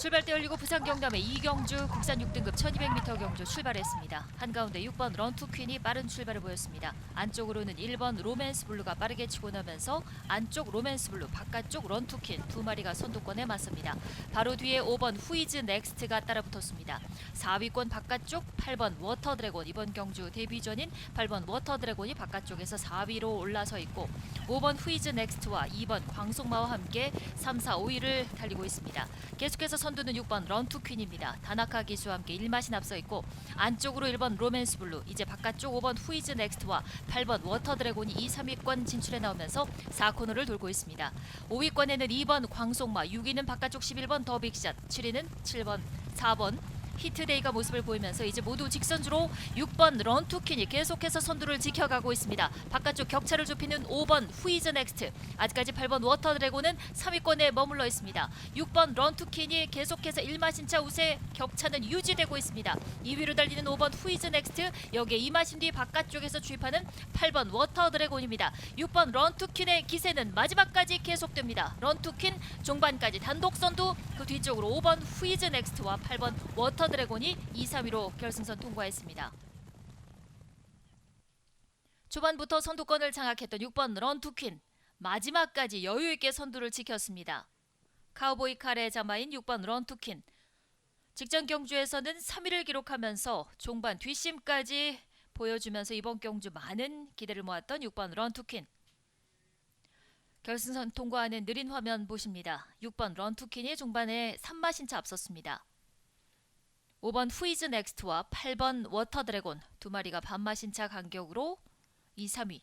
출발대 열리고 부산 경남의 이경주 국산 6등급 1200m 경주 출발했습니다. 한가운데 6번 런투 퀸이 빠른 출발을 보였습니다. 안쪽으로는 1번 로맨스 블루가 빠르게 치고 나면서 안쪽 로맨스 블루, 바깥쪽 런투 퀸 두 마리가 선두권에 맞섭니다. 바로 뒤에 5번 후이즈 넥스트가 따라붙었습니다. 4위권 바깥쪽 8번 워터 드래곤 이번 경주 데뷔전인 8번 워터 드래곤이 바깥쪽에서 4위로 올라서 있고 5번 후이즈 넥스트와 2번 광속마와 함께 3, 4, 5위를 달리고 있습니다. 계속해서 선 두는 6번 런투 퀸입니다. 다나카 기수와 함께 1마신 앞서 있고 안쪽으로 1번 로맨스 블루 이제 바깥쪽 5번 후이즈 넥스트와 8번 워터 드래곤이 2, 3위권 진출해 나오면서 4코너를 돌고 있습니다. 5위권에는 2번 광속마, 6위는 바깥쪽 11번 더 빅샷, 7위는 7번, 4번 히트데이가 모습을 보이면서 이제 모두 직선주로 6번 런투킨이 계속해서 선두를 지켜가고 있습니다. 바깥쪽 격차를 좁히는 5번 후이즈 넥스트 아직까지 8번 워터 드래곤은 3위권에 머물러 있습니다. 6번 런투킨이 계속해서 1마신차 우세 격차는 유지되고 있습니다. 2위로 달리는 5번 후이즈 넥스트 여기에 2마신 뒤 바깥쪽에서 주입하는 8번 워터 드래곤입니다. 6번 런투킨의 기세는 마지막까지 계속됩니다. 런투킨 종반까지 단독 선두 그 뒤쪽으로 5번 후이즈 넥스트와 8번 워터 드래곤이 2, 3위로 결승선 통과했습니다. 초반부터 선두권을 장악했던 6번 런투퀸 마지막까지 여유 있게 선두를 지켰습니다. 카우보이 칼의 자마인 6번 런투킨 직전 경주에서는 3위를 기록하면서 종반 뒷심까지 보여주면서 이번 경주 많은 기대를 모았던 6번 런투킨 결승선 통과하는 느린 화면 보십니다. 6번 런투킨이 종반에 3마신차 앞섰습니다. 5번 후이즈 넥스트와 8번 워터 드래곤 두 마리가 반마신차 간격으로 2, 3위.